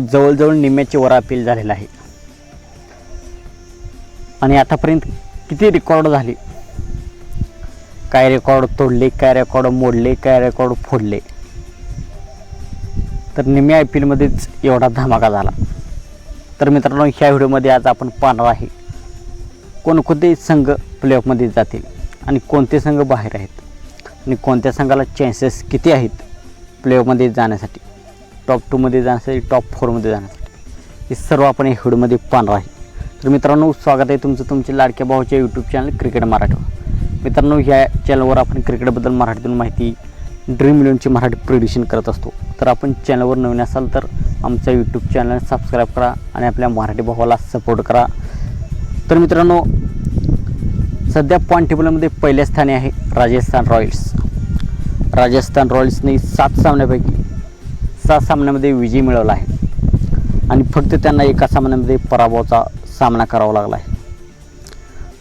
जवळजवळ निम्म्याचे वर अपील झालेलं आहे. आणि आतापर्यंत किती रेकॉर्ड झाले? काय रेकॉर्ड तोडले काय रेकॉर्ड मोडले काय रेकॉर्ड फोडले? तर निम्म्या आय पी एलमध्येच एवढा धमाका झाला. तर मित्रांनो ह्या व्हिडिओमध्ये आज आपण पाहणार आहे कोणकोणते संघ प्लेऑफमध्ये जातील आणि कोणते संघ बाहेर आहेत? आणि कोणत्या संघाला चान्सेस किती आहेत प्लेऑफमध्ये जाण्यासाठी? टॉप टूमध्ये जाण्यासाठी टॉप फोरमध्ये जाण्यासाठी हे सर्व आपण या व्हिडिओमध्ये पाहणार आहे. तर मित्रांनो स्वागत आहे तुमचं तुमच्या लाडक्या भावाच्या यूट्यूब चॅनल क्रिकेट मराठी मित्रांनो ह्या चॅनलवर आपण क्रिकेटबद्दल मराठीतून माहिती ड्रीम इलेवनची मराठी प्रिडिशन करत असतो. तर आपण चॅनलवर नवीन असाल तर आमच्या यूट्यूब चॅनल सबस्क्राईब करा आणि आपल्या मराठी भावाला सपोर्ट करा. तर मित्रांनो सध्या पॉईंट टेबलमध्ये पहिल्या स्थानी आहे राजस्थान रॉयल्स. राजस्थान रॉयल्सने सात सामन्यापैकी सात सामन्यामध्ये विजय मिळवला आहे. आणि फक्त त्यांना एका सामन्यामध्ये पराभवाचा सामना करावा लागला आहे.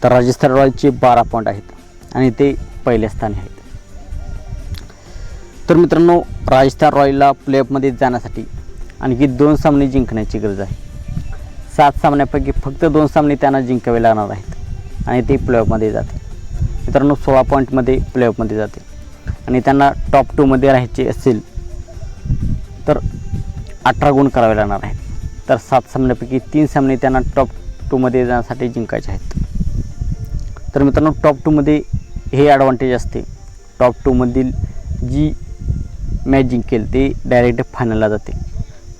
तर राजस्थान रॉयल्सचे बारा पॉईंट आहेत आणि ते पहिल्या स्थानी आहेत. तर मित्रांनो राजस्थान रॉयलला प्लेऑफमध्ये जाण्यासाठी आणखी दोन सामने जिंकण्याची गरज आहे. सात सामन्यापैकी फक्त दोन सामने त्यांना जिंकावे लागणार आहेत आणि ते प्लेऑफमध्ये जातील. मित्रांनो सोळा पॉईंटमध्ये प्लेऑफमध्ये जातील. आणि त्यांना टॉप टूमध्ये राहायचे असेल तर अठरा गुण करावे लागणार आहेत. तर सात सामन्यापैकी तीन सामने त्यांना टॉप टूमध्ये जाण्यासाठी जिंकायचे आहेत. तर मित्रांनो टॉप टूमध्ये हे ॲडव्हान्टेज असते. टॉप टूमधील जी मॅच जिंकेल ते डायरेक्ट फायनलला जाते.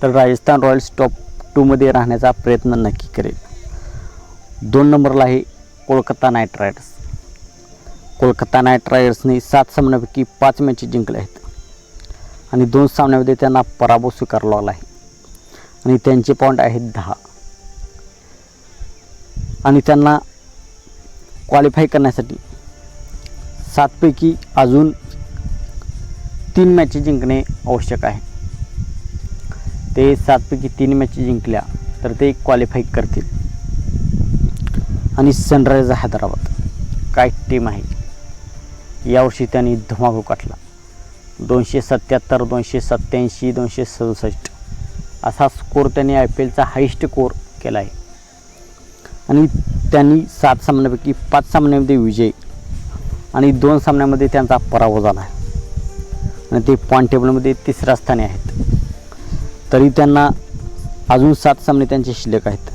तर राजस्थान रॉयल्स टॉप टूमध्ये राहण्याचा प्रयत्न नक्की करेल. दोन नंबरला आहे Kolkata Knight Riders. Kolkata Knight रायडर्सने सात सामन्यापैकी पाच मॅचेस जिंकले आहेत. आणि दोन सामन्यामध्ये त्यांना पराभव स्वीकारला आला आहे आणि त्यांचे पॉईंट आहेत दहा. आणि त्यांना क्वालिफाय करण्यासाठी सातपैकी अजून तीन मॅचेस जिंकणे आवश्यक आहे. ते सातपैकी तीन मॅचेस जिंकल्या तर ते क्वालिफाय करतील. आणि सनरायझर हैदराबाद काय टीम आहे? यावर्षी त्यांनी धुमाकूळ काढला दोनशे सत्याहत्तर दोनशे सत्त्याऐंशी दोनशे सदुसष्ट. असा स्कोर त्यांनी आय पी एलचा हायस्ट स्कोर केला आहे आणि त्यांनी सात सामन्यापैकी पाच सामन्यामध्ये विजय आणि दोन सामन्यामध्ये त्यांचा पराभव झाला. आहे आणि ते पॉईंट टेबलमध्ये तिसऱ्या स्थानी आहेत. तरी त्यांना अजून सात सामने त्यांचे शिल्लक आहेत.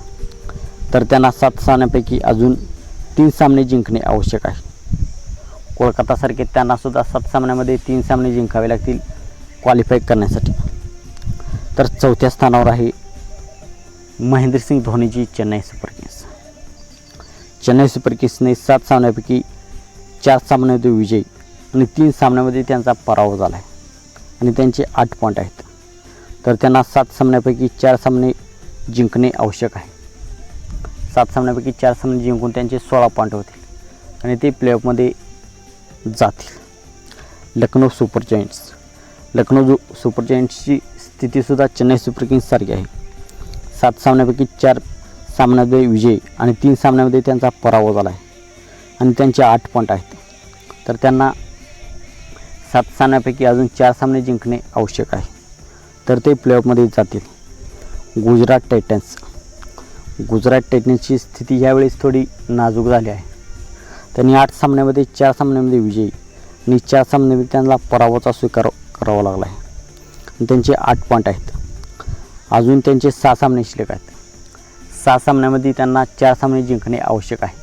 तर त्यांना सात सामन्यापैकी अजून तीन सामने जिंकणे आवश्यक आहे. कोलकातासारखे त्यांनासुद्धा सात सामन्यामध्ये तीन सामने जिंकावे लागतील क्वालिफाय करण्यासाठी. तर चौथ्या स्थानावर आहे महेंद्रसिंग धोनीची Chennai Super Kings. Chennai Super किंग्सने सात सामन्यापैकी चार सामन्यामध्ये विजय आणि तीन सामन्यामध्ये त्यांचा पराभव झाला आहे आणि त्यांचे आठ पॉईंट आहेत. तर त्यांना सात सामन्यापैकी चार सामने जिंकणे आवश्यक आहे. सात सामन्यापैकी चार सामने जिंकून त्यांचे सोळा पॉईंट होतील. आणि ते प्लेऑफमध्ये जातील. Lucknow Super Giants. लखनौ जो सुपर जायंट्सची स्थितीसुद्धा चेन्नई सुपर किंग्ससारखी आहे. सात सामन्यापैकी चार सामन्यामध्ये विजय आणि तीन सामन्यामध्ये त्यांचा पराभव झाला आहे. आणि त्यांचे आठ पॉईंट आहेत. तर त्यांना सात सामन्यापैकी अजून चार सामने जिंकणे आवश्यक आहे. तर ते प्लेऑफमध्ये जातील. गुजरात टायटन्स. गुजरात टायटन्सची स्थिती ह्यावेळेस थोडी नाजूक झाली आहे. त्यांनी आठ सामन्यामध्ये चार सामन्यामध्ये विजयी. आणि चार सामन्यामध्ये त्यांना पराभवाचा स्वीकार करावा लागला आहे त्यांचे आठ पॉईंट आहेत. अजून त्यांचे सहा सामने शिल्लक आहेत. सहा सामन्यामध्ये त्यांना चार सामने जिंकणे आवश्यक आहे.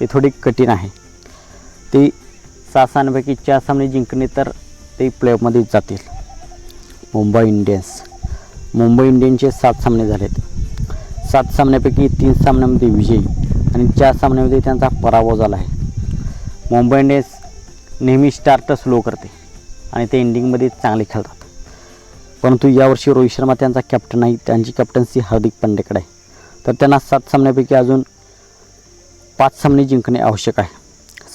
ते थोडे कठीण आहे. ते सहा सामन्यापैकी चार सामने जिंकणे तर ते प्लेऑफमध्ये जातील. मुंबई इंडियन्स. मुंबई इंडियन्सचे सात सामने झालेत. सात सामन्यापैकी तीन सामन्यामध्ये विजयी. आणि चार सामन्यामध्ये त्यांचा पराभव झाला आहे. मुंबई इंडियन्स नेहमी स्टार्ट स्लो करते आणि ते एंडिंगमध्ये चांगले खेळतात. परंतु यावर्षी रोहित शर्मा त्यांचा कॅप्टन आहे. त्यांची कॅप्टन्सी हार्दिक पांडेकडे आहे. तर त्यांना सात सामन्यापैकी अजून पाच सामने जिंकणे आवश्यक आहे.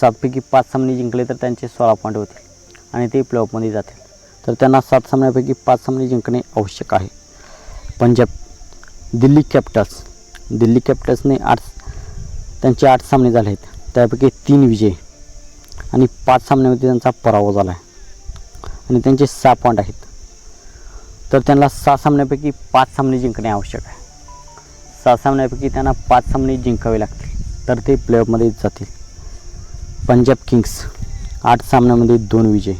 सातपैकी पाच सामने जिंकले तर त्यांचे सोळा पॉईंट होतील आणि ते प्लेऑफमध्ये जातील. तर त्यांना सात सामन्यापैकी पाच सामने जिंकणे आवश्यक आहे. पंजाब दिल्ली कॅपिटल्स दिल्ली कॅपिटल्सने आठ त्यांचे आठ सामने झाले आहेत. त्यापैकी तीन विजय आणि पाच सामन्यामध्ये त्यांचा पराभव झाला आहे. आणि त्यांचे सहा पॉईंट आहेत. तर त्यांना सहा सामन्यापैकी पाच सामने जिंकणे आवश्यक आहे. सहा सामन्यापैकी त्यांना पाच सामने जिंकावे लागतील. तर ते प्लेऑफमध्ये जातील. पंजाब किंग्स आठ सामन्यामध्ये दोन विजय.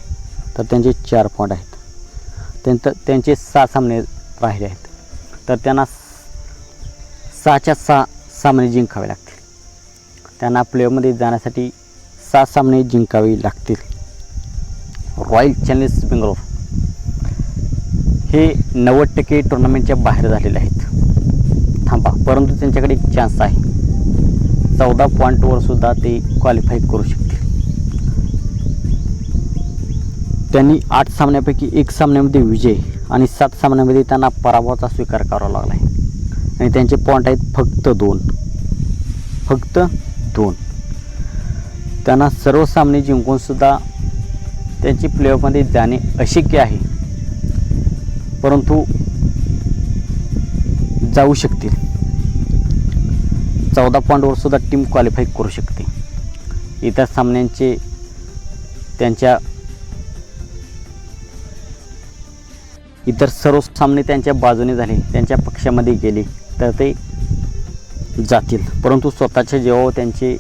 तर त्यांचे चार पॉईंट आहेत. त्यांत त्यांचे सहा सामने राहिले आहेत. तर त्यांना सहाच्या सहा सामने जिंकावे लागतील. त्यांना प्लेमध्ये जाण्यासाठी सात सामने जिंकावे लागतील. रॉयल चॅलेंजर्स बेंगलोर हे नव्वद टक्के टुर्नामेंटच्या बाहेर झालेले आहेत. थांबा परंतु त्यांच्याकडे एक चान्स आहे. चौदा पॉईंटवर सुद्धा ते क्वालिफाय करू शकतील. त्यांनी आठ सामन्यापैकी एक सामन्यामध्ये विजय आणि सात सामन्यामध्ये त्यांना पराभवाचा स्वीकार करावा लागला आहे. आणि त्यांचे पॉईंट आहेत फक्त दोन. फक्त दोन. त्यांना सर्व सामने जिंकूनसुद्धा त्यांची प्लेऑफमध्ये जाणे अशक्य आहे. परंतु जाऊ शकतील. चौदा पॉईंटवरसुद्धा टीम क्वालिफाय करू शकते. इतर सामन्यांचे त्यांच्या इतर सर्व सामने त्यांच्या बाजूने झाले त्यांच्या पक्षामध्ये गेले तर ते जातील. परंतु स्वतःच्या जेव्हा हो त्यांचे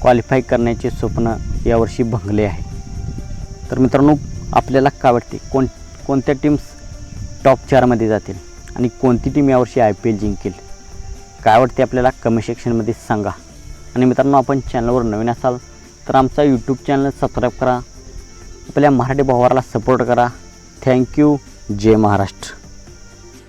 क्वालिफाय करण्याचे स्वप्न यावर्षी भंगले आहे. तर मित्रांनो आपल्याला काय वाटते? कोण कोणत्या टीम्स टॉप चारमध्ये जातील? आणि कोणती टीम यावर्षी आय पी एल जिंकेल? काय वाटते आपल्याला? कमेंट सेक्शनमध्ये सांगा. आणि मित्रांनो आपण चॅनलवर नवीन असाल तर आमचा यूट्यूब चॅनल सबस्क्राईब करा. आपल्या मराठी भावाला सपोर्ट करा. थँक्यू जय महाराष्ट्र.